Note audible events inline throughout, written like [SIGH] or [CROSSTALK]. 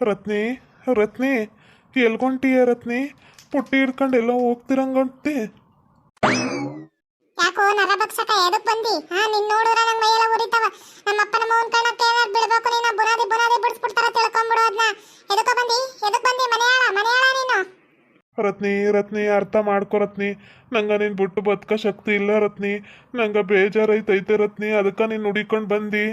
ರತ್ನಿ ರತ್ನಿ ಎಲ್ಗೊಂಟಿಯ ರತ್ನಿ? ಪುಟ್ಟಿ ಹಿಡ್ಕೊಂಡು ಎಲ್ಲ ಹೋಗ್ತಿರಂಗಂತೆ ನರಭಕ್ಷಕ ಎದಕ್ ಬಂದಿ? ಹಾ ನಿನ್ ನೋಡಿದ್ರೆ ನಂಗ್ ಮೈಯೆಲ್ಲ ಉರಿತಾವ. ನಮ್ಮ ಅಪ್ಪನ ಮೌನ್ ಕಣಕ್ಕೆ ಏನಾದ್ರು ಬಿಡ್ಬೇಕು ನೀನು? ಬುನಾದಿ ಬುನಾದಿ ಬಿಡಿಸ್ಬಿಡ್ತಾರ ತಿಳ್ಕೊಂಬಿಡು ಅದನ್ನ ಎದಕ್ಕ ಬಂದಿ? ಎದಕ್ ಬಂದಿ? ಮನೆಯಾಳ? ಮನೆಯಾಳ ನೀನು? ರತ್ನಿ ರತ್ನಿ ಅರ್ಥ ಮಾಡ್ಕೊ ರತ್ನಿ. ನಂಗೆ ನೀನು ಬಿಟ್ಟು ಬದುಕ ಶಕ್ತಿ ಇಲ್ಲ ರತ್ನಿ. ನಂಗೆ ಬೇಜಾರೈತೈತೆ ರತ್ನಿ. ಅದಕ್ಕೆ ನೀನು ಹುಡಿಕೊಂಡು ಬಂದು.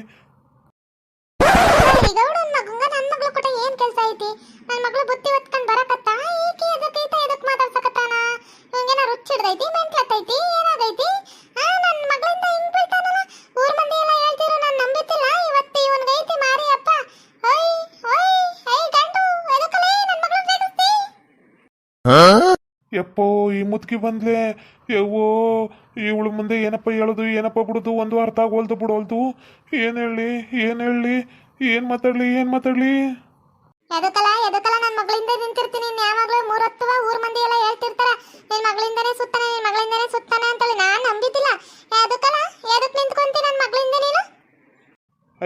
ಗೌಡನ್ ಮಗಂಗ ನನ್ ಮಗಳು ಕೂಡ ಏನ್ ಕೆಲ್ಸ ಐತಿ ನನ್ ಮಗಳು ಬುತ್ತಿ ಹೊತ್ಕೊಂಡ್ ಬರಕತ್ತ ಈಕಿ ಎದಕ್ಕೈತ ಎದಕ್ ಮಾತಾಡ್ಸಕತ್ತಾನ ಇವಂಗೇನ ರುಚ್ಚಿಡ್ದೈತಿ ಮೆಂಟ್ಲತ್ತೈತಿ ಏನಾಗೈತಿ ಆ ನನ್ ಮಗಳಿಂದ ಹಿಂಗ್ ಬೀಳ್ತಾನಲ್ಲ ಊರ್ ಮಂದಿ ಎಲ್ಲ ಹೇಳ್ತಿರು ನಾನ್ ನಂಬಿತಿಲ್ಲ ಇವತ್ತು ಇವನ್ಗೈತಿ ಮಾರಿ ಅಪ್ಪ ಓಯ್ ಓಯ್ ಐ ಗಂಡು ಎದಕ್ಕಲೇ ನನ್ ಮಗಳು ರೇಗಿಸ್ತಿ ಯಪ್ಪೋ ಈ ಮುದುಕಿ ಬಂದ್ಲೆ. ಯವ್ವೋ ಇವಳು ಮುಂದೆ ಏನಪ್ಪ ಹೇಳೋದು, ಏನಪ್ಪ ಬಿಡೋದು, ಒಂದು ಅರ್ಥ ಆಗೋಲ್ದು ಬಿಡೋಲ್ದು. ಏನು ಹೇಳಿ ಏನು ಹೇಳಿ, ಏನು ಮಾತಾಡ್ಲಿ ಏನು ಮಾತಾಡ್ಲಿ? ಎದಕಲ ಎದಕಲ ನನ್ನ ಮಗಳಿಂದ ನಿಂತಿರ್ತೀನಿ. ಇನ್ ಯಾವಾಗ್ಲೂ ಮೂರತ್ತುವ ಊರ್ ಮಂದಿ ಎಲ್ಲ ಹೇಳ್ತಿರ್ತಾರ. ನಿನ್ ಮಗಳಿಂದನೇ ಸುತ್ತಾನೆ, ನಿನ್ ಮಗಳಿಂದನೇ ಸುತ್ತಾನೆ ಅಂತೇಳಿ ನಾನ್ ನಂಬಿದ್ದಿಲ್ಲ. ಎದಕಲ, ಎದಕ್ ನಿಂತ್ಕೊಂತಿ ನನ್ನ ಮಗಳಿಂದ ನೀನು?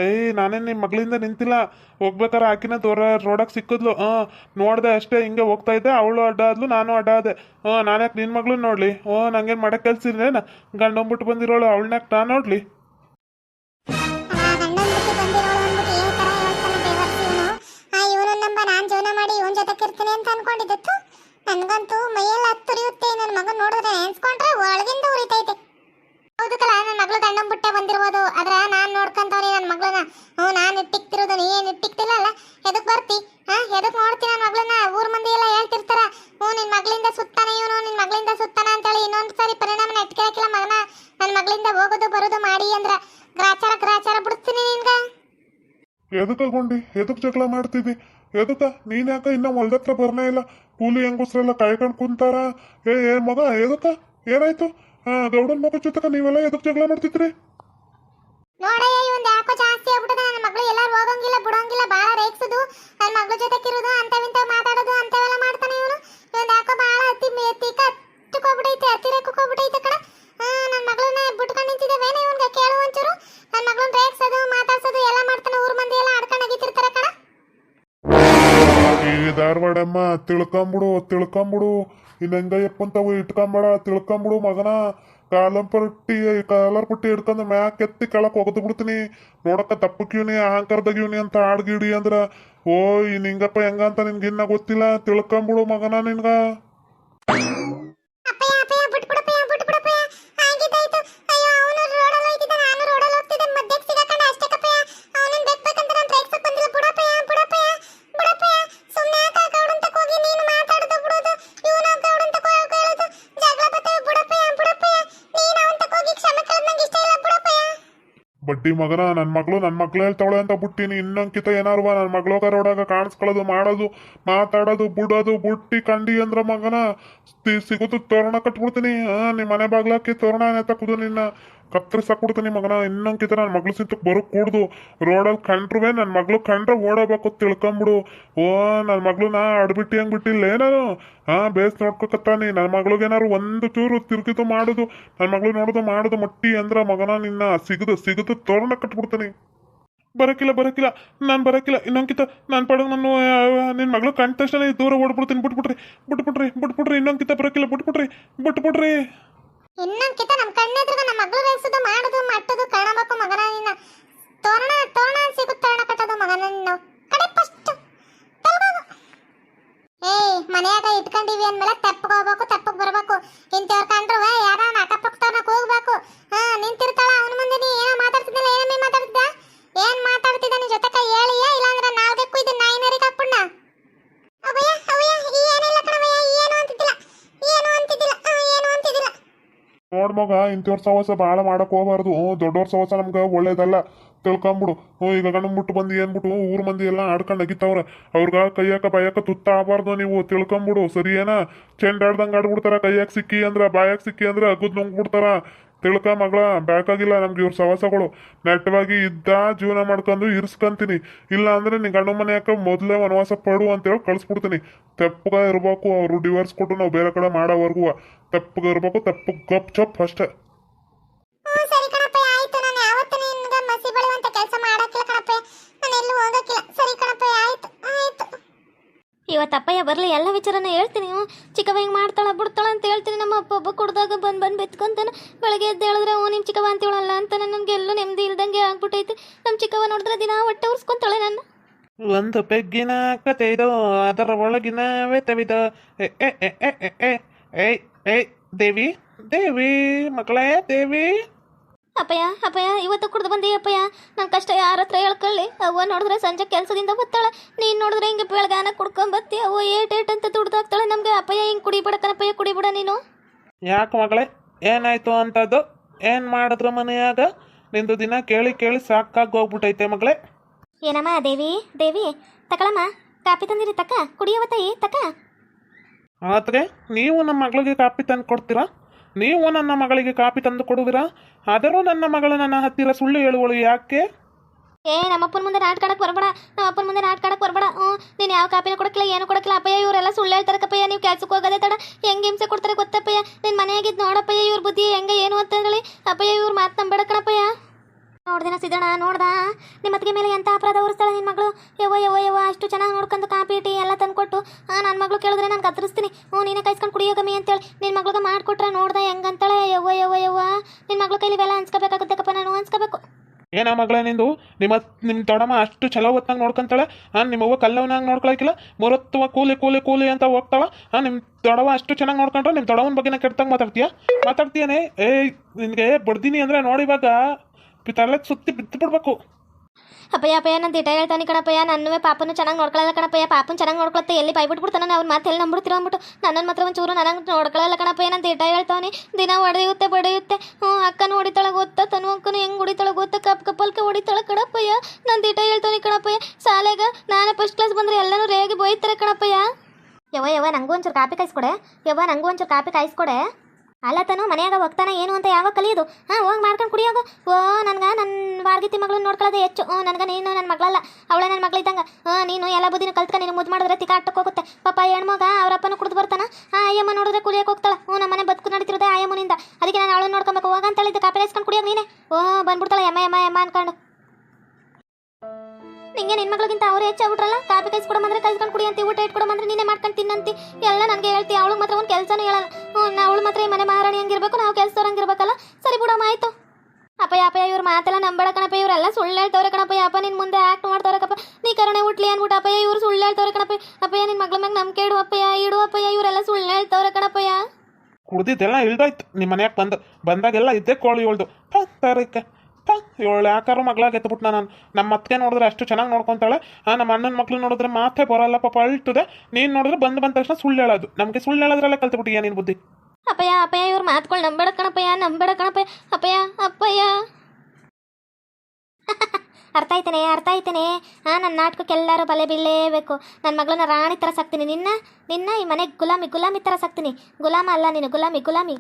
ಏಯ್ ನಾನೇನು ನಿಮ್ಮ ಮಗಳಿಂದ ನಿಂತಿಲ್ಲ. ಹೋಗ್ಬೇಕಾರೆ ಆಕಿನ ದೂರ ರೋಡಕ್ಕೆ ಸಿಕ್ಕಿದ್ಲು. ಹಾಂ ನೋಡಿದೆ ಅಷ್ಟೇ, ಹಿಂಗೆ ಹೋಗ್ತಾ ಇದ್ದೆ. ಅವಳು ಅಡ್ಡ ಆದ್ಲು, ನಾನು ಅಡ್ಡ ಆದೆ. ಹಾಂ ನಾನ್ಯಾಕೆ ನಿನ್ನ ಮಗಳು ನೋಡಲಿ? ಹ್ಞೂ ನಂಗೇನು ಮಾಡಕ್ಕೆ ಕಲ್ಸಿದ್ರೇನ ಗಂಡ ಹೋಗ್ಬಿಟ್ಟು ಬಂದಿರೋಳು ಅವಳನ್ಯಾಕೆ ನಾನು ನೋಡಲಿ? ನಾನ್ ಜೊತೆ ಇರ್ತೀನಿ ಅಂತ ಅನ್ಕೊಂಡಿದ್ದು. ನನಗಂತೂ ಮೈಯಲ್ಲಿ ಹತ್ತುರಿಯುತ್ತೆ. ನನ್ನ ಮಗನ್ ನೋಡಿದ್ರೆ ಉರಿತೈತೆ ಕಲ ನನ್ನ ಮಗಳು ಗಂಡನ್ ಬಿಟ್ಟೆ ಬಂದಿರ್ಬೋದು. ಆದ್ರ ನಾನ್ ನೋಡ್ಕೊಂತವ್ನಿ ನನ್ನ ಮಗಳನ್ನ. ಹ್ಞೂ, ನಾನ್ ಇಟ್ಟಿಕ್ತಿರೋದು ನೀನು ಏನ್ ಇಟ್ಟಿಕ್ತಿಲ್ಲ ಅಲ್ಲ? ಎದಕ್ ಬರ್ತಿ? ಹಾ, ಎದಕ್ ನೋಡ್ತೀನಿ ನನ್ನ ಮಗಳನ್ನ? ಊರ್ ಮಂದಿ ಎಲ್ಲ ಹೇಳ್ತಿರ್ತಾರ. ಹ್ಞೂ, ನಿನ್ ಮಗಳಿಂದ ಸುತ್ತಾನೆ ಇವನು, ನಿನ್ ಮಗಳಿಂದ ಸುತ್ತಾನ ಅಂತೇಳಿ ಇನ್ನೊಂದ್ ಸಾರಿ ಪರಿಣಾಮನ ಇಟ್ಕೊಳಕಿಲ್ಲ ಮಗನ. ನನ್ನ ಮಗಳಿಂದ ಹೋಗೋದು ಬರೋದು ಮಾಡಿ ಅಂದ್ರ ಗ್ರಾಚಾರ ಗ್ರಾಚಾರ ಬಿಡ್ತೀನಿ ನಿನ್ಗ. ಎದಕ್ಕ ಗೊಂಡಿ? ಎದಕ್ ಜಗಳ ಮಾಡ್ತಿದ್ದಿ ಎದಕ್ಕ? ನೀನ್ ಯಾಕ ಇನ್ನ ಹೊಲ್ದತ್ರ ಬರ್ನೇ ಇಲ್ಲ? ಕೂಲಿ ಹೆಂಗಸ್ರೆಲ್ಲ ಕಾಯ್ಕೊಂಡು ಕುಂತಾರ? ಏ ಏ, ಮಗ, ಎದಕ್ಕ? ಏನಾಯ್ತು? ಹಾಂ ಗೌಡನ ಮಗ ಜೊತೆಗ ನೀವೆಲ್ಲ ಜಗಳ ಮಾಡ್ತಿದ್ರಿ? ನೋಡಯ್ಯ ಇವಂದ್ ಯಾಕೋ ಜಾಸ್ತಿ ಆಗ್ಬಿಟ್ಟದ. ನನ್ನ ಮಗಳು ಎಲ್ಲಾರು ಹೋಗಂಗಿಲ್ಲ ಬಿಡೋಂಗಿಲ್ಲ ಬಾಳ ರೇಗ್ಸೋದು. ನನ್ನ ಮಗಳ ಜೊತೆ ಕಿರೋದು ಅಂತವಿಂತ ಮಾತಾಡೋದು ಅಂತವೆಲ್ಲ ಮಾಡ್ತಾನೆ ಇವನು. ಇವಂದ್ ಯಾಕೋ ಬಾಳ ಅತಿ ಕಟ್ಟುಕೋಗ್ಬಿಟ್ಟೈತೆ ಅತಿ ರೇಕೋಗ್ಬಿಟ್ಟೈತೆ ಕಣ. ನನ್ನ ಮಗಳನ್ನ ಬಿಟ್ಕೊಂಡು ನಿಂತಿದ್ದೇವೇನೆ ಇವನ್ಗೆ ಕೇಳು ಒಂಚೂರು. ನನ್ನ ಮಗಳನ್ನ ರೇಗ್ಸೋದು ಮಾತಾಡ್ಸೋದು ಎಲ್ಲ ಮಾಡ್ತಾನೆ ಊರ್ ಮಂದಿ ಎಲ್ಲ ಆಡ್ಕೊಂಡು ಅಗಿತಿರ್ತಾರೆ ಕಣ. ಈ ಧಾರವಾಡಮ್ಮ ತಿಳ್ಕೊಂಬಿಡು ತಿಳ್ಕೊಂಬಿಡು. ಇನ್ನಂಗಯ್ಯಪ್ಪಂತವು ಇಟ್ಕೊಂಬೇಡ, ತಿಳ್ಕೊಂಬಿಡು ಮಗನ. ಕಾಲಂ ಪಟ್ಟಿ, ಕಾಲರ್ ಪಟ್ಟಿ ಹಿಡ್ಕೊಂಡು ಮ್ಯಾಕ್ ಎತ್ತಿ ಕೆಳಕ್ ಒಗದು ಬಿಡ್ತೀನಿ. ನೋಡಕ್ಕ ತಪ್ಪಕ್ಯೂನಿ ಅಹಂಕಾರದಾಗಿವ್ನಿ ಅಂತ ಆಡ್ಗಿಡಿ ಅಂದ್ರ ಓ ನಿಂಗಪ್ಪ ನಿಂಗಪ್ಪ ಹೆಂಗಂತ ನಿನ್ಗೆ ಇನ್ನ ಗೊತ್ತಿಲ್ಲ. ತಿಳ್ಕೊಂಬಿಡು ಮಗನ ನಿನ್ಗ. ಬಡ್ಡಿ ಮಗನ ನನ್ನ ಮಗಳು ನನ್ನ ಮಗಳು ಹೇಳ್ತಾವಳೆ ಅಂತ ಬಿಟ್ಟಿನಿ ಇನ್ನೊಂಕಿತ ಏನಾರು ನನ್ನ ಮಗಳೋಗ ರೋಡಾಗ ಕಾಣಿಸ್ಕೊಳ್ಳೋದು, ಮಾಡೋದು, ಮಾತಾಡೋದು, ಬುಡೋದು, ಬುಟ್ಟಿ ಕಂಡಿ ಅಂದ್ರ ಮಗನ. ಸಿಗುದು ತೋರಣ ಕಟ್ಬಿಡ್ತೀನಿ. ನಿಮ್ಮ ಮನೆ ಬಾಗ್ಲಾಕಿ ತೋರಣ ಎತ್ತಕುದು ನಿನ್ನ. ಕತ್ತರಿಸಾಕ್ಬಿಡ್ತೀನಿ ಮಗನ. ಇನ್ನೊಂದ್ಕಿತ ನನ್ನ ಮಗಳು ಸಿಂತಕ್ಕೆ ಬರೋ ಕೂಡ್ದು. ರೋಡಲ್ಲಿ ಕಂಡ್ರುವೆ ನನ್ನ ಮಗಳು ಕಂಡ್ರೆ ಓಡೋಬೇಕು ತಿಳ್ಕೊಂಬಿಡು. ಓ ನನ್ನ ಮಗಳು ನಾ ಆಡ್ಬಿಟ್ಟಿ ಹೆಂಗ್ ಬಿಟ್ಟಿಲ್ಲ ನಾನು? ಹಾ, ಬೇಸ್ ನೋಡ್ಕೊಕತ್ತಾನೆ ನನ್ನ ಮಗಳಿಗೇನಾರು ಒಂದು ಚೂರು ತಿರುಗಿದು ಮಾಡುದು. ನನ್ನ ಮಗಳು ನೋಡುದು ಮಾಡುದು ಮಟ್ಟಿ ಅಂದ್ರ ಮಗನ ನಿನ್ನ ಸಿಗದು ಸಿಗದು ತೋರಣ ಕಟ್ಬಿಡ್ತೀನಿ. ಬರಕಿಲ್ಲ ಬರಕಿಲ್ಲ. ನಾನು ಬರಕಿಲ್ಲ. ಇನ್ನೊಂದ್ಕಿತ ನಾನು ಪಡಗ ನಾನು ನಿನ್ನ ಮಗಳು ಕಂಡ ತಕ್ಷಣ ದೂರ ಓಡ್ಬಿಡ್ತೀನಿ ಬಿಟ್ಬಿಟ್ರಿ ಬಿಟ್ಬಿಟ್ರಿ ಬಿಟ್ಬಿಟ್ರಿ. ಇನ್ನೊಂದ್ಕಿತ ಬರಕಿಲ್ಲ, ಬಿಟ್ಬಿಟ್ರಿ. ಬಿಟ್ಬಿಟ್ರಿ. ಇನ್ನೊಂದ್ಕಿತ ನಮ್ಮ ಕಣ್ಣೆದ್ರಿಗೆ ನಮ್ಮ ಮಗಳು ರೇಗ್ಸೋದು ಮಾಡೋದು, ಮಟ್ಟದು ಕಾಣಬೇಕು ಮಗನ ನಿನ್ನ. ತೋರಣ ತೋರಣ ಸಿಗುತ್ತೆ ತೋರಣ ಮಗನ ನಿನ್ನ ಕಡೆ ಫಸ್ಟ್. ಏಯ್, ಮನೆಯಾಗ ಇಟ್ಕೊಂಡಿವಿ ಅಂದ್ಮೇಲೆ ತೆಪ್ಪಗೆ ಹೋಗ್ಬೇಕು, ತೆಪ್ಪಗೆ ಬರಬೇಕು. ಇಂಥವ್ರ ಕಂಡ್ರು ಯಾರ ಅಕ್ಕಪಕ್ಕದವ್ರನ್ನ ಹೋಗ್ಬೇಕು ಹಾ ನಿಂತಿರ್ತಾಳ ಅವನ ಮುಂದೆ ನೀ ಏನೋ ಮಾತಾಡ್ತಿದ್ದಲ್ಲ ಏನಮ್ಮಿ ಮಾತಾಡ್ತಿದ್ದ ಏನ್ ಮಾತಾಡ್ತಿದ್ದ ನಿನ್ ಜೊತೆ ಕೈ ಹೇಳಿಯ ಇಲ್ಲಾಂದ್ರೆ ನಾಲ್ಗೆ ಕುಯ್ದು ನಾಯಿನರಿಗೆ ಹಾಕ್ಬಿಡ್ನ ಅವಯ್ಯ ಅವಯ್ಯ ಈ ಏನಿಲ್ಲ ಕಣವಯ್ಯ ಈ ಏನು ಅಂತಿದ್ದಿಲ್ಲ ಏನು ಅಂತಿದ್ದಿಲ್ಲ ಆ, ಏನು ಅಂತಿದ್ದಿಲ್ಲ ಮಗ ಇಂಥವ್ರ ಸವಾಸ ಭಾಳ ಮಾಡಕ್ ಹೋಗಬಾರ್ದು. ದೊಡ್ಡವ್ರ ಸವಾಸ ನಮ್ಗೆ ಒಳ್ಳೇದಲ್ಲ. ತಿಳ್ಕೊಂಬಿಡು. ಹ್ಞೂ ಈಗ ಗಣ್ಣು ಮುಟ್ಟು ಬಂದು ಏನ್ಬಿಟ್ಟು ಊರು ಮಂದಿ ಎಲ್ಲ ಆಡ್ಕೊಂಡು ಅಗಿತಾವ್ರ ಅವ್ರಿಗೆ ಕೈಯಾಕ ಬಾಯಕ್ಕೆ ತುತ್ತ ಆಗಬಾರ್ದು ನೀವು. ತಿಳ್ಕೊಂಬಿಡು. ಸರಿ ಏನ ಚೆಂಡಾಡ್ದಂಗೆ ಆಡ್ಬಿಡ್ತಾರ ಕೈಯಾಗ ಸಿಕ್ಕಿ ಅಂದ್ರೆ, ಬಾಯಾಗ ಸಿಕ್ಕಿ ಅಂದ್ರೆ, ಅಗುದ್ ನುಂಗ್ಬಿಡ್ತಾರ. ತಿಳ್ಕ ಮಗಳ, ಬೇಕಾಗಿಲ್ಲ ನಮ್ಗೆ ಇವ್ರ ಸವಾಸಗಳು. ನೆಟ್ಟವಾಗಿ ಇದ್ದ ಜೀವನ ಮಾಡ್ಕೊಂಡು ಇರ್ಸ್ಕೊಂತೀನಿ. ಇಲ್ಲ ಅಂದ್ರೆ ನೀ ಗಂಡು ಮನೆ ಯಾಕ ಮೊದಲೇ ವನವಾಸ ಪಡು ಅಂತೇಳಿ ಕಳಿಸ್ಬಿಡ್ತೀನಿ. ತೆಪ್ಪಗ ಇರ್ಬೇಕು, ಅವರು ಡಿವೋರ್ಸ್ ಕೊಟ್ಟು ನಾವು ಬೇರೆ ಕಡೆ ಮಾಡೋವರೆಗೂ ತಪ್ಪುಗ ಇರ್ಬೇಕು, ತಪ್ಪು ಗಪ್ ಚಪ್ ಅಷ್ಟೇ ಹ್ಞೂ ಸರಿ ಕಣಪ್ಪ ಆಯ್ತು ನಾನು ಯಾವತ್ತೂ ನಿನ್ಗೆ ಮಸಿ ಬೆಳೆಯುವಂತ ಕೆಲಸ ಮಾಡಕ್ಕಿಲ್ಲ ಕಣಪ್ಪ ನಾನು ಎಲ್ಲೂ ಹೋಗಕ್ಕಿಲ್ಲ ಸರಿ ಕಣಪ್ಪ ಆಯ್ತು ಆಯ್ತು ಇವತ್ತು ಅಪ್ಪಯ್ಯ ಬರಲಿ, ಎಲ್ಲ ವಿಚಾರನ ಹೇಳ್ತೀನಿ. ಚಿಕ್ಕವ ಹಿಂಗೆ ಮಾಡ್ತಾಳ, ಬಿಡ್ತಾಳ ಅಂತ ಹೇಳ್ತೀನಿ. ನಮ್ಮ ಅಪ್ಪ ಒಬ್ಬ ಕುಡ್ದಾಗ ಬಂದು ಬಂದು ಬೆತ್ಕೊಂತಾನೆ. ಬೆಳಗ್ಗೆ ಎದ್ದು ಹೇಳಿದ್ರೆ ಓ ನಿಮ್ಮ ಚಿಕ್ಕವ ಅಂತೇಳಲ್ಲ ಅಂತ ನನಗೆ ಎಲ್ಲೂ ನೆಮ್ಮದಿ ಇಲ್ದಂಗೆ ಆಗ್ಬಿಟ್ಟೈತೆ. ನಮ್ಮ ಚಿಕ್ಕವ ನೋಡಿದ್ರೆ ದಿನ ಹೊಟ್ಟೆ ಉರ್ಸ್ಕೊಂತಾಳೆ ನನ್ನ. ಒಂದು ಪೆಗ್ಗಿನ ಕತೆ ಇದು. ಅದರ ಒಳಗಿನ ವೇತವಿದ ಏ ಎ ಎ ಎ ಏಯ್ ಏಯ್ ದೇವಿ ದೇವಿ ಮಕ್ಕಳೇ ದೇವಿ. ಅಪ್ಪಯ್ಯ ಅಪ್ಪಯ್ಯ ಇವತ್ತು ಕುಡ್ದು ಬಂದಿ ಅಪ್ಪಯ್ಯ? ನನ್ನ ಕಷ್ಟ ಯಾರ ಹತ್ರ ಹೇಳ್ಕೊಳ್ಳಿ? ಅವ್ವ ನೋಡಿದ್ರೆ ಸಂಜೆ ಕೆಲಸದಿಂದ ಬರ್ತಾಳೆ. ನೀನು ನೋಡಿದ್ರೆ ಹಿಂಗೆ ಬೆಳಗಾನ ಕುಡ್ಕೊಂಬತ್ತಿ ಅವ್ವ ಏಟ್ ಏಟ್ ಅಂತ ದುಡ್ದಾಕ್ತಾಳೆ ನಮಗೆ ಅಪ್ಪಯ್ಯ ಹಿಂಗೆ ಕುಡಿಬೇಡ ಕಣಪ್ಪಯ್ಯ ಕುಡಿಬೇಡ ನೀನು. ಯಾಕೆ ಮಗಳೇ? ಏನಾಯ್ತು ಅಂತದ್ದು? ಏನು ಮಾಡಿದ್ರು ಮನೆಯಾಗ? ನಿಂದು ದಿನ ಕೇಳಿ ಕೇಳಿ ಸಾಕಾಗಿ ಹೋಗ್ಬಿಟ್ಟೈತೆ ಮಗಳೇ. ಏನಮ್ಮ ದೇವಿ ದೇವಿ ತಕಳಮ್ಮ ಕಾಪಿ ತಂದಿರಿ ತಕ್ಕ ಕುಡಿಯವ ತಾಯಿ ತಕ್ಕ ಆದರೆ ನೀವು ನಮ್ಮ ಮಗಳಿಗೆ ಕಾಪಿ ತಂದು ಕೊಡ್ತೀರಾ ನೀವು ನನ್ನ ಮಗಳಿಗೆ ಕಾಪಿ ತಂದು ಕೊಡುವಿರಾ? ಆದರೂ ನನ್ನ ಮಗಳು ನನ್ನ ಹತ್ತಿರ ಸುಳ್ಳು ಹೇಳುವಳು ಯಾಕೆ? ಏ ನಮ್ಮಪ್ಪನ ಮುಂದೆ ನಾಟ್ಕಾಡಕ್ಕೆ ಬರಬೇಡ. ನಮ್ಮಪ್ಪನ ಮುಂದೆ ನಾಟ್ಕಾಡಕ್ಕೆ ಬರಬೇಡ. ಹ್ಞೂ ನೀನು ಯಾವ ಕಾಪಿನ ಕೊಡಕ್ಕಿಲ್ಲ, ಏನು ಕೊಡಕ್ಕಿಲ್ಲ. ಅಪ್ಪಯ್ಯ, ಇವರೆಲ್ಲ ಸುಳ್ಳು ಹೇಳ್ತಾರೆ ಕಪ್ಪಯ್ಯ ನೀವು ಕೆಲ್ಸಕ್ಕೆ ಹೋಗೋದೇ ತಡ. ಹೆಂಗೆ ಹಿಂಸೆ ಕೊಡ್ತಾರೆ ಗೊತ್ತಪ್ಪಯ್ಯ? ನಿನ್ನ ಮನೆಯಾಗಿದ್ದು ನೋಡಪ್ಪಯ್ಯ, ಇವ್ರ ಬುದ್ಧಿ ಹೆಂಗೆ, ಏನು ಅಂತ ಹೇಳಿ. ಅಪ್ಪಯ್ಯ, ಇವ್ರು ಮಾತು ನಂಬೇಡ ಕಣಪ್ಪಯ್ಯ. ನೋಡ್ದಿನ ಸಿದ್ದಣ ನೋಡ್ದ? ನಿಮ್ಮ ಅತ್ತಿಗೆ ಮೇಲೆ ಎಂತ ಅಪರಾಧ ಹೊರಿಸ್ತಾಳೆ ನಿನ್ನ ಮಗಳು? ಯವ್ವ ಯವ್ವ ಯವ್ವ, ಅಷ್ಟು ಚೆನ್ನಾಗಿ ನೋಡ್ಕೊಂಡು ಕಾಪಿ ಟೀ ಎಲ್ಲ ತಂದ್ಕೊಟ್ಟು ಹಾಂ ನನ್ನ ಮಗಳು ಕೇಳಿದ್ರೆ ನಾನು ಕತ್ತರಿಸ್ತೀನಿ ಹ್ಞೂ, ನೀನೇ ಕೈಸ್ಕೊಂಡು ಕುಡಿಯೋ ಅಂತೇಳಿ. ನಿನ್ನ ಮಗಳಿಗೆ ಮಾಡ್ಕೊಟ್ರೆ ನೋಡ್ದೆ ಹೆಂಗಂತಾಳೆ? ಯವ್ವ ಯವ್ವ ಯವ್ವ ನಿನ್ನ ಮಗಳ ಕೈಲಿ ಇವೆಲ್ಲ ಅನ್ಸ್ಕೋಬೇಕಾಗುತ್ತಕ್ಕಪ್ಪ ನಾನು ಅನ್ಸ್ಕೋಬೇಕು ಏನ ಮಗಳ ನಿಂದು? ನಿಮ್ಮ ನಿಮ್ಮ ತೊಡಮ ಅಷ್ಟು ಚಲೋ ಹೊತ್ತಾಗ ನೋಡ್ಕೊಂತಾಳೆ? ಹಾಂ ನಿಮ್ಮವ್ವ ಕಲ್ಲವನಾಗ ನೋಡ್ಕೊಳಕಿಲ್ಲ? ಮೂರತ್ತುವ ಕೂಲಿ ಕೂಲಿ ಕೂಲಿ ಅಂತ ಹೋಗ್ತಾಳ? ಆ ನಿಮ್ಮ ತೊಡವ ಅಷ್ಟು ಚೆನ್ನಾಗಿ ನೋಡ್ಕೊಂಡ್ರೆ ನಿಮ್ಮ ದೊಡವನ ಬಗ್ಗೆ ಕೆಟ್ಟದಾಗ ಮಾತಾಡ್ತೀಯ? ಮಾತಾಡ್ತೀಯನೇ? ಏಯ್, ನಿನಗೆ ಬಡ್ದೀನಿ ಅಂದರೆ ನೋಡಿ ಇವಾಗ ಸುತ್ತಿ ಬಿದ್ದು ಬಿಡ್ಬೇಕು. ಅಪ್ಪಯ್ಯ ಅಪ್ಪಯ್ಯ ನಾನು ದಿಟ ಹೇಳ್ತಾನೆ ಕಣಪ್ಪಯ್ಯ ನನ್ನೂ ಪಾಪನು ಚೆನ್ನಾಗಿ ನೋಡ್ಕೊಳ್ಳಲ್ಲ ಕಣಪ್ಪಯ್ಯ, ಪಾಪನ ಚೆನ್ನಾಗಿ ನೋಡ್ಕೊಳತ್ತೆ, ಎಲ್ಲಿ ಬೈಬಿಟ್ಬಿಡ್ತಾನೆ ಅವ್ನ ಮಾತು ಎಲ್ಲಿ ನಂಬಿಡ್ತಿರೋ ಅಂದ್ಬಿಟ್ಟು ನನ್ನನ್ನು ಮಾತ್ರ ಒಂಚೂರು ನನಗೆ ನೋಡ್ಕೊಳ್ಳಲ್ಲ ಕಣಪ್ಪಯ್ಯ ನಾನು ದಿಟ ಹೇಳ್ತಾನೆ, ದಿನ ಹೊಡೆಯುತ್ತೆ ಬಡಿಯುತ್ತೆ ಹ್ಞೂ ಅಕ್ಕನ ಹೊಡಿತಾಳೆ ಗೊತ್ತಾ ತನು ಅಕ್ಕನು ಹೆಂಗೆ ಹೊಡಿತಾಳೆ ಗೊತ್ತಾ ಕಪ್ ಕಪ್ಪಲ್ಕೆ ಹೊಡಿತಾಳೆ ಕಣಪ್ಪಯ್ಯ ನಾನು ದಿಟ ಹೇಳ್ತಾನೆ ಕಣಪ್ಪಯ್ಯ, ಶಾಲೆಗ ನಾನೇ ಫಸ್ಟ್ ಕ್ಲಾಸ್ ಬಂದರೆ ಎಲ್ಲನೂ ರೇಗಿ ಬೈತಾರೆ ಕಣಪ್ಪಯ್ಯ. ಯವ ಯವ ನಂಗೂ ಒಂಚೂರು ಕಾಪಿ ಕಾಯಿಸ್ಕೊಡೆ ಯವ ನಂಗೂ ಒಂಚೂರು ಕಾಪಿ ಕಾಯಿಸ್ಕೊಡೆ. ಅಲ್ಲ ಮನೆಯಾಗ ಹೋಗ್ತಾನೆ ಏನು ಅಂತ ಯಾವಾಗ ಕಲಿಯೋದು? ಹಾಂ, ಹೋಗಿ ಮಾಡ್ಕೊಂಡು ಕುಡಿಯೋದು ಓ, ನನ್ಗೆ ನನ್ನ ವಾರ್ಗಿತಿ ಮಗಳನ್ನ ನೋಡ್ಕೊಳ್ಳೋದು ಹೆಚ್ಚು. ಓ, ನನಗೆ ನೀನು ನನ್ನ ಮಗಳಲ್ಲ. ಅವಳೇ ನನ್ನ ಮಗಳಿದ್ದಂಗೆ. ಹಾಂ ನೀನು ಎಲ್ಲ ಬುದ್ಧಿನ ಕಲ್ತ್ಕ ನೀನು ಮುದ್ದು ಮಾಡಿದ್ರೆ ತಿಕಾಟಕ್ಕೆ ಹೋಗುತ್ತೆ. ಪಾಪ ಹೆಣ್ಮಗ ಅವರಪ್ಪನ ಕುಡ್ದು ಬರ್ತಾನ. ಆ ಅಯ್ಯಮ್ಮ ನೋಡಿದ್ರೆ ಕುಡಿಯೋಕೆ ಹೋಗ್ತಾಳೆ. ಹ್ಞೂ ನಮ್ಮ ಮನೆ ಬದುಕು ನಡೀತಿರೋದೇ ಆಯಮ್ಮನಿಂದ ಅದಕ್ಕೆ ನಾನು ಅವಳನ್ನ ನೋಡ್ಕೊಬೇಕು. ಹೋಗ ಅಂತ ಹೇಳಿದ್ದು ಕಾಪಿ ಇಸ್ಕೊಂಡು ಕುಡಿಯೋದು ನೀನೆ. ಓ, ಬಂದ್ಬಿಡ್ತಾಳೆ. ಎಮ್ಮ ಎಮ್ಮ ಎಮ್ಮ ಅನ್ಕೊಂಡು. ನಿಂಗೆ ನಿನ್ನ ಮಗಳಿಗಿಂತ ಅವ್ರು ಹೆಚ್ಚಾಗ್ಬಿಟ್ರಲ್ಲ ಕಾಪಿ ಕೈಸ್ಕೊಡ ಬಂದ್ರೆ ಕೈಸ್ಕೊಂಡು ಕುಡಿ ಅಂತ, ಊಟ ಇಟ್ಕೊಡ ಬಂದ್ರೆ ನೀನೇ ಮಾಡ್ಕೊಂಡು ತಿನ್ನಂತಿ. ಎಲ್ಲ ನನಗೆ ಹೇಳ್ತಿ ಅವಳು ಮಾತ್ರ ಒಂದು ಕೆಲಸನೂ ಹೇಳಲ್ಲ. ಹ್ಞೂ ಅವಳು ಮಾತ್ರ ಈ ಮನೆ ಮಹಾರಾಣಿ ಹಂಗಿರ್ಬೇಕು, ನಾವು ಕೆಲಸದವ್ರು ಹಂಗಿರ್ಬೇಕಲ್ಲ ಸರಿ ಬಿಡಮ್ಮ, ಆಯ್ತು. ಅಪ್ಪಯ್ಯ ಅಪ್ಪಯ್ಯ ಇವ್ರ ಮಾತೆಲ್ಲ ನಂಬಳ ಕಣಪ್ಪ ಇವರೆಲ್ಲ ಸುಳ್ಳು ಹೇಳ್ತವ್ರೆ ಕಣಪ್ಪ ಅಪ್ಪ ನಿನ್ನ ಮುಂದೆ ಆಕ್ಟ್ ಮಾಡ್ತವ್ರೆ ಕಪ್ಪ. ನೀ ಕರುಣೆ ಹುಟ್ಲಿ ಅನ್ಬಿಟ್ಟು ಅಪ್ಪಯ್ಯ ಇವ್ರು ಸುಳ್ಳು ಹೇಳ್ತವ್ರೆ ಕಣಪ್ಪ. ಅಪ್ಪಯ್ಯ ನಿನ್ನ ಮಗಳ ಮ್ಯಾಗ ನಂಬಿಕೆ ಇಡು ಅಪ್ಪಯ್ಯ ಇಡು ಅಪ್ಪಯ್ಯ ಇವರೆಲ್ಲ ಸುಳ್ಳು ಹೇಳ್ತವ್ರೆ ಕಣಪ್ಪಯ್ಯ ಕುಡ್ದಿದ್ದೆಲ್ಲ ಇಳ್ದೋಯ್ತು. ನಿಮ್ಮ ಮನ್ಯಾಗ ಬಂದು ಬಂದಾಗೆಲ್ಲ ಇದ್ದೇ ಕೋಳಿ ಇವಳ್ದು ತಾರೀಕ ತಾ ಇವಳು ಯಾಕಾರು ಮಗಳ ಎತ್ಬಿಟ್ಟು ನಾನು? ನಮ್ಮ ಅತ್ತಿಗೆ ನೋಡಿದ್ರೆ ಅಷ್ಟು ಚೆನ್ನಾಗಿ ನೋಡ್ಕೊತಾಳೆ. ನಮ್ಮ ಅಣ್ಣನ ಮಕ್ಳು ನೋಡಿದ್ರೆ ಮಾತೇ ಬರಲ್ಲ ಪಾಪ ಅಳ್ತದೆ ನೀನು ನೋಡಿದ್ರೆ ಬಂದು ಬಂದ ತಕ್ಷಣ ಸುಳ್ಳು ಹೇಳೋದು. ನಮಗೆ ಸುಳ್ಳು ಹೇಳೋದ್ರಲ್ಲೇ ಕಲ್ತ್ಬಿಟ್ಟಿಯಾ ನೀನು ಬುದ್ಧಿ? ಅಪ್ಪಯ್ಯ ಅಪ್ಪಯ್ಯ, ಇವ್ರ ಮಾತುಗಳು ನಂಬೇಡ ಕಣಪ್ಪಯ್ಯ ನಂಬೇಡ ಕಣಪ್ಪಯ್ಯ, ಅಪ್ಪಯ್ಯ ಅಪ್ಪಯ್ಯ. [LAUGHS] ಅರ್ಥ ಆಯ್ತೇನೆ ಅರ್ಥ ಆಯ್ತೇನೆ. ಹಾಂ ನನ್ನ ನಾಟಕಕ್ಕೆ ಎಲ್ಲರೂ ಬಲೆ ಬೀಳಲೇಬೇಕು. ನನ್ನ ಮಗಳನ್ನ ರಾಣಿ ಥರ ಸಾಕ್ತೀನಿ. ನಿನ್ನ ನಿನ್ನ ಈ ಮನೆಗೆ ಗುಲಾಮಿ ಗುಲಾಮಿ ಥರ ಸಾಕ್ತೀನಿ. ಗುಲಾಮ ಅಲ್ಲ ನೀನು, ಗುಲಾಮಿ ಗುಲಾಮಿ.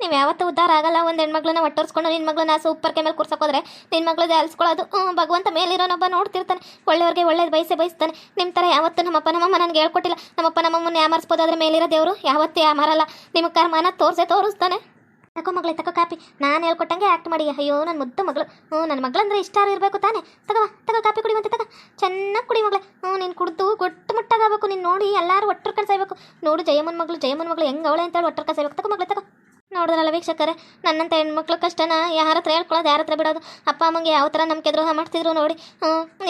ನೀವು ಯಾವತ್ತೂ ಉದ್ದಾರ ಆಗಲ್ಲ. ಒಂದು ಹೆಣ್ಮಗಳನ್ನ ಒಟ್ಟೋರ್ಸ್ಕೊಂಡು ನಿನ್ನ ಮಗಳನ್ನ ಸೂಪರ್ ಮೇಲೆ ಕೂರ್ಸೋಕೋದ್ರೆ ನಿನ್ನ ಮಗಳದೇ ಅಲ್ಸ್ಕೊಳ್ಳೋದು ಭಗವಂತ ಮೇಲಿರೋನೊಬ್ಬ ನೋಡ್ತಿರ್ತಾನೆ. ಒಳ್ಳೆಯವ್ರಿಗೆ ಒಳ್ಳೇದು ಬಯಸೇ ಬಯಸ್ತಾನೆ. ನಿಮ್ಮ ಥರ ಯಾವತ್ತೂ ನಮ್ಮಪ್ಪ, ನಮ್ಮಮ್ಮ ನನಗೆ ಹೇಳ್ಕೊಟ್ಟಿಲ್ಲ. ನಮ್ಮಪ್ಪ ನಮ್ಮಮ್ಮನ ಯಾಮರ್ಸ್ಬೋದು ಅದ್ರ ಮೇಲಿರೋ ದೇವರು ಯಾವತ್ತೂ ಯಾಮಾರಲ್ಲ. ನಿಮಗೆ ಕರ್ಮನ ತೋರಿಸೇ ತೋರಿಸ್ತಾನೆ. ತಕೋ ಮಗಳೇ, ತಕೋ ಕಾಪಿ. ನಾನು ಹೇಳ್ಕೊಟ್ಟಂಗೆ ಆ್ಯಕ್ಟ್ ಮಾಡಿ. ಅಯ್ಯೋ ನನ್ನ ಮುದ್ದು ಮಗಳು. ಹ್ಞೂ ನನ್ನ ಮಗಳಂದ್ರೆ ಇಷ್ಟ ಇರಬೇಕು ತಾನೆ. ತಗೋ ತಗೋ ಕಾಪಿ ಕುಡಿಯುವಂತೆ ತಗೋ. ಚೆನ್ನಾಗಿ ಕುಡಿ ಮಗಳೇ. ಹ್ಞೂ ನೀನು ಕುಡಿದು ಗೊಟ್ಟು ಮುಟ್ಟಾಗಬೇಕು ನೀನು ನೋಡಿ ಎಲ್ಲರೂ ಒಟ್ಟರು ಕಳ್ಸಾಯ್ಬೇಕು ನೋಡು ಜಯಮನ್ ಮಗಳು ಜಯಮನ್ ಮಗಳು ಹೆಂಗೆ ಅವಳೆ ಅಂತೇಳಿ ಒಟ್ಟರು ಕಳ್ಸಾಯ್ಬೇಕು ತಗೋ ಮಗಳೇ ತಗೋ ನೋಡಿದ್ರಲ್ಲ ವೀಕ್ಷಕರೇ? ನನ್ನಂತ ಹೆಣ್ಮಕ್ಳು ಕಷ್ಟನ ಯಾರ ಹತ್ರ ಹೇಳ್ಕೊಳ್ಳೋದು, ಯಾರ ಹತ್ರ ಬಿಡೋದು? ಅಪ್ಪ, ಅಮ್ಮಂಗೆ ಯಾವ ಥರ ನಮ್ಗೆ ದ್ರೋಹ ಮಾಡ್ತಿದ್ರು ನೋಡಿ.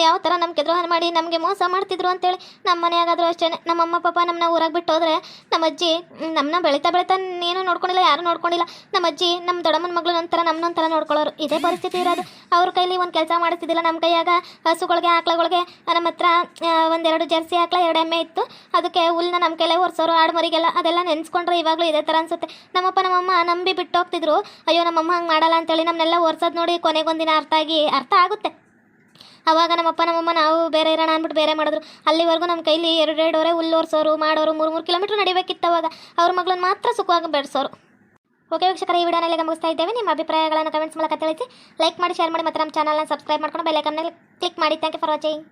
ಯಾವ ಥರ ನಮ್ಗೆ ದ್ರೋಹ ಮಾಡಿ ನಮಗೆ ಮೋಸ ಮಾಡ್ತಿದ್ರು ಅಂತೇಳಿ ನಮ್ಮ ಮನೆಯಾಗಾದರೂ ಅಷ್ಟೇ. ನಮ್ಮ ಅಮ್ಮ, ಪಾಪ ನಮ್ಮನ್ನ ಊರಾಗ ಬಿಟ್ಟು ಹೋದ್ರೆ ನಮ್ಮ ಅಜ್ಜಿ ನಮ್ಮನ್ನ ಬೆಳೀತಾ ಬೆಳೀತಾ ಏನು ನೋಡ್ಕೊಂಡಿಲ್ಲ, ಯಾರು ನೋಡ್ಕೊಂಡಿಲ್ಲ. ನಮ್ಮ ಅಜ್ಜಿ, ನಮ್ಮ ದೊಡ್ಡಮ್ಮನ ಮಗಳು ನಂತರ ನಮ್ಮನ್ನೊಂಥರ ನೋಡ್ಕೊಳ್ಳೋರು. ಇದೇ ಪರಿಸ್ಥಿತಿ ಇರೋದು. ಅವ್ರ ಕೈಲಿ ಒಂದು ಕೆಲಸ ಮಾಡ್ತಿದ್ದಿಲ್ಲ ನಮ್ಮ ಕೈಯಾಗ ಹಸುಗಳಿಗೆ, ಆಕಳಗಳಿಗೆ, ನಮ್ಮ ಹತ್ರ ಒಂದೆರಡು ಜರ್ಸಿ ಆಕಳ, ಎರಡು ಎಮ್ಮೆ ಇತ್ತು. ಅದಕ್ಕೆ ಹುಲ್ನ ನಮ್ಮ ಕೈಲೇ ಒರೆಸೋರು, ಆಡ್ಮರಿಗೆಲ್ಲ ಅದೆಲ್ಲ ನೆನೆಸ್ಕೊಂಡ್ರೆ. ಇವಾಗಲೂ ಇದೇ ಥರ ಅನ್ಸುತ್ತೆ. ನಮ್ಮಪ್ಪ, ನಮ್ಮಮ್ಮ ನಂಬಿ ಬಿಟ್ಟು ಹೋಗ್ತಿದ್ರು ಅಯ್ಯೋ ನಮ್ಮಮ್ಮ ಹಂಗೆ ಮಾಡಲ್ಲ ಅಂತೇಳಿ ನಮ್ಮನ್ನೆಲ್ಲ ಒರ್ಸೋದು ನೋಡಿ ಕೊನೆಗೊಂದಿನ ಅರ್ಥ ಆಗಿ ಅರ್ಥ ಆಗುತ್ತೆ. ಅವಾಗ ನಮ್ಮಪ್ಪ, ನಮ್ಮಮ್ಮ ನಾವು ಬೇರೆ ಇರೋಣ ಅಂದ್ಬಿಟ್ಟು ಬೇರೆ ಮಾಡಿದ್ರು. ಅಲ್ಲಿವರೆಗೂ ನಮ್ಮ ಕೈಲಿ ಎರಡು ಹುಲ್ಲೋರ್ಸೋರು ಮಾಡೋರು, ಮೂರು ಮೂರು ಕಿಲೋಮೀಟ್ರ್ ನಡಿಬೇಕಿತ್ತು ಅವಾಗ. ಅವ್ರ ಮಗಳನ್ನ ಮಾತ್ರ ಸುಖವಾಗಿ ಬೆಳೆಸೋರು. ಓಕೆ ವೀಕ್ಷಕರ, ಈ ವಿಡಿಯೋನಲ್ಲಿ ಮುಗಿಸ್ತಾ ಇದ್ದೇವೆ. ನಿಮ್ಮ ಅಭಿಪ್ರಾಯಗಳನ್ನು ಕಮೆಂಟ್ಸ್ ಮೂಲಕ ತಿಳಿಸಿ, ಲೈಕ್ ಮಾಡಿ, ಶೇರ್ ಮಾಡಿ ಮತ್ತು ನಮ್ಮ ಚಾನಲ್ನ ಸಬ್ಸ್ಕ್ರೈಬ್ ಮಾಡ್ಕೊಂಡು ಬೆಲ್ಲೈಕನ್ನಲ್ಲಿ ಕ್ಲಿಕ್ ಮಾಡಿ. Thank you for watching